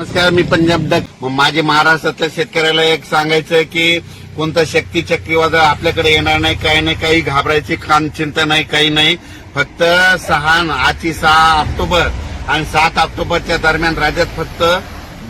नमस्कार मी पंजाब डक माझे महाराष्ट्रातल्या शेतकऱ्याला एक सांगायचं की कोणता शक्ती चक्रीवादळ आपल्याकडे येणार नाही काही नाही काही घाबरायची खान चिंता नाही काही नाही. फक्त सहा आजची सहा ऑक्टोबर आणि सात ऑक्टोबरच्या दरम्यान राज्यात फक्त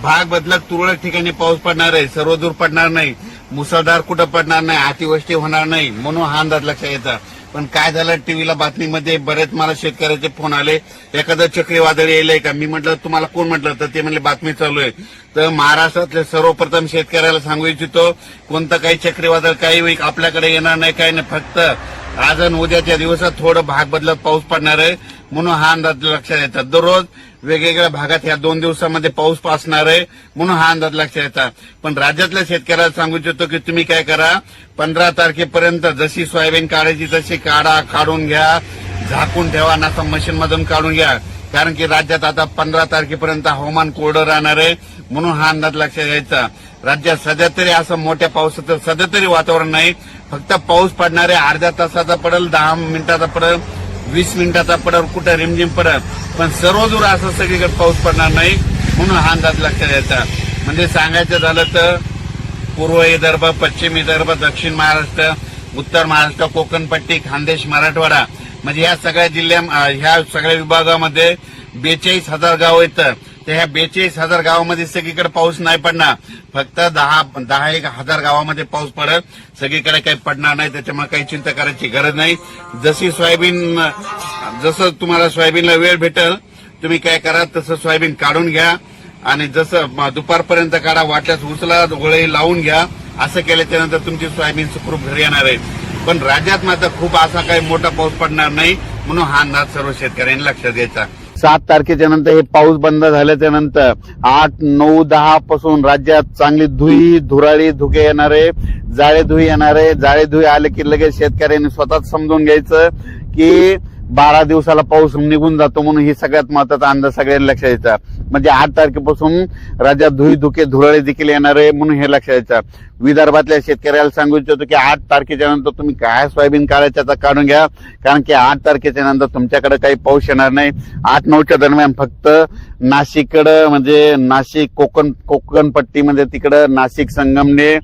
भाग बदलत तुरळक ठिकाणी पाऊस पडणार आहे सर्वदूर पडणार नाही. मुसळधार कुठं पडणार नाही अतिवृष्टी होणार नाही म्हणून हा अंदाज लक्षात येतं. पण काय झालं टीव्हीला बातमीमध्ये बरेच मला शेतकऱ्याचे फोन आले. एखादं चक्रीवादळ येईल का? मी म्हटलं तुम्हाला कोण म्हटलं? तर ते म्हणले बातमी चालू आहे. तर महाराष्ट्रातले सर्वप्रथम शेतकऱ्याला सांगू इच्छितो कोणतं काही चक्रीवादळ काही वेळी आपल्याकडे येणार नाही काही नाही. फक्त आज आणि उद्याच्या दिवसात थोडं भाग बदलत पाऊस पडणार आहे. म्हणून हा अंदाज लक्षात येतात. दररोज वेगवेगळ्या भागात ह्या दोन दिवसामध्ये पाऊस पासणार आहे म्हणून हा अंदाज लक्षात येतात. पण राज्यातल्या शेतकऱ्याला सांगू इच्छितो की तुम्ही काय करा पंधरा तारखेपर्यंत जशी सोयाबीन काढायची तशी काढा काढून घ्या. झाकून ठेवा ना मशीन मधून काढून घ्या. कारण की राज्यात आता पंधरा तारखेपर्यंत हवामान कोरडं राहणार आहे म्हणून हा अंदाज लक्षात घ्यायचा राज्यात सध्या तरी असं मोठ्या पावसाचं सध्या तरी वातावरण नाही. फक्त पाऊस पडणार आहे अर्ध्या तासाचा पडेल दहा मिनिटाचा पडेल. वीस मिनिटाचा पडत कुठं रिमझिम पडत पण सर्व दूर असं सगळीकडे पाऊस पडणार नाही म्हणून हा अंदाज लक्षात यायचा म्हणजे सांगायचं झालं तर पूर्व विदर्भ पश्चिम विदर्भ दक्षिण महाराष्ट्र उत्तर महाराष्ट्र कोकणपट्टी खानदेश मराठवाडा. म्हणजे या सगळ्या जिल्ह्या ह्या सगळ्या विभागामध्ये बेचाळीस हजार गाव येतं तर ह्या बेचाळीस हजार गावामध्ये सगळीकडे पाऊस नाही पडणार. फक्त दहा दहा एक हजार गावामध्ये पाऊस पडत सगळीकडे काही पडणार नाही त्याच्यामुळे काही चिंता करायची गरज नाही. जशी सोयाबीन जसं तुम्हाला सोयाबीनला वेळ भेटेल तुम्ही काय करा तसं सोयाबीन काढून घ्या. आणि जसं दुपारपर्यंत काढा वाटल्यास उचला गोळे लावून घ्या. असं केल्याच्यानंतर तुमची सोयाबीन सुखरूप घरी येणार आहे. पण राज्यात मात्र खूप असा काही मोठा पाऊस पडणार नाही म्हणून हा अंदाज सर्व शेतकऱ्यांनी लक्षात घ्यायचा. सात तारखेच्या नंतर हे पाऊस बंद झाल्याच्यानंतर आठ नऊ दहा पासून राज्यात चांगली धुई धुराळी धुके येणार आहे जाळे धुई येणार आहे जाळे धुई आले की लगेच शेतकऱ्यांनी स्वतःच समजून घ्यायचं की बारा दिवसाला पाऊस निघून जातो म्हणून ही सगळ्यात महत्त्वाचा अंदाज सगळ्यांनी लक्षात यायचा म्हणजे आठ तारखेपासून राज्यात धुई धुके धुराळे देखील येणार आहे म्हणून हे लक्षात यायचं विदर्भातल्या शेतकऱ्याला सांगू इच्छितो की आठ तारखेच्या नंतर तुम्ही काय सोयाबीन काढायचं तर काढून घ्या. कारण की आठ तारखेच्या नंतर तुमच्याकडे काही पाऊस येणार नाही. आठ नऊच्या दरम्यान फक्त नाशिककडं म्हणजे नाशिक कोकण कोकण पट्टीमध्ये तिकडं नाशिक संगमने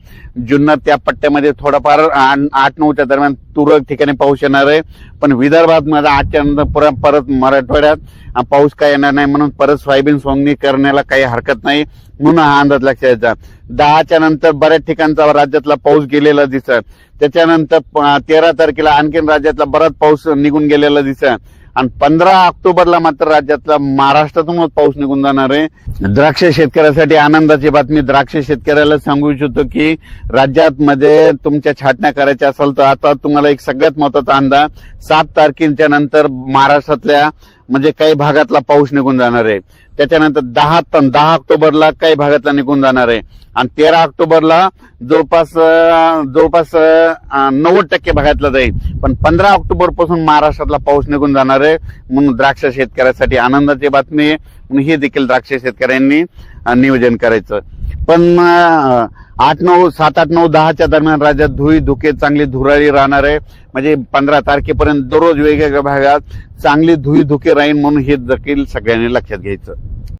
जुन्नर त्या पट्ट्यामध्ये थोडाफार आठ नऊच्या दरम्यान तुरळक ठिकाणी पाऊस येणार आहे. पण विदर्भात माझा आठच्या नंतर परत मराठवाड्यात पाऊस काय येणार नाही म्हणून परत सोयाबीन सोंगणी करण्याला काही हरकत नाही म्हणून हा अंदाज लक्षात यायचा दहाच्या नंतर बऱ्याच ठिकाणचा राज्यातला पाऊस गेलेला दिसत. त्याच्यानंतर तेरा तारखेला आणखीन राज्यातला बराच पाऊस निघून गेलेला दिसत. आणि पंधरा ऑक्टोबरला मात्र राज्यातला महाराष्ट्रातूनच पाऊस निघून जाणार आहे. द्राक्ष शेतकऱ्यासाठी आनंदाची बातमी. द्राक्ष शेतकऱ्याला सांगू इच्छितो की राज्यात मध्ये तुमच्या छाटण्या करायच्या असेल तर आता तुम्हाला एक सगळ्यात महत्त्वाचा अंदाज सात तारखेच्या नंतर महाराष्ट्रातल्या म्हणजे काही भागातला पाऊस निघून जाणार आहे. त्याच्यानंतर दहा तन दहा ऑक्टोबरला काही भागातला निघून जाणार आहे. आणि तेरा ऑक्टोबरला जवळपास जवळपास नव्वद टक्के भागातला जाईल. पण पंधरा ऑक्टोबरपासून महाराष्ट्रातला पाऊस निघून जाणार आहे. म्हणून द्राक्ष शेतकऱ्यासाठी आनंदाची बातमी आहे. म्हणून हे देखील द्राक्ष शेतकऱ्यांनी नियोजन करायचं. पण अं, आठ नऊ सात आठ नऊ दहाच्या दरम्यान राज्यात धुई धुके चांगली धुराळी राहणार आहे. म्हणजे पंधरा तारखेपर्यंत दररोज वेगवेगळ्या भागात चांगली धुई धुके राहील म्हणून हे देखील सगळ्यांनी लक्षात घ्यायचं.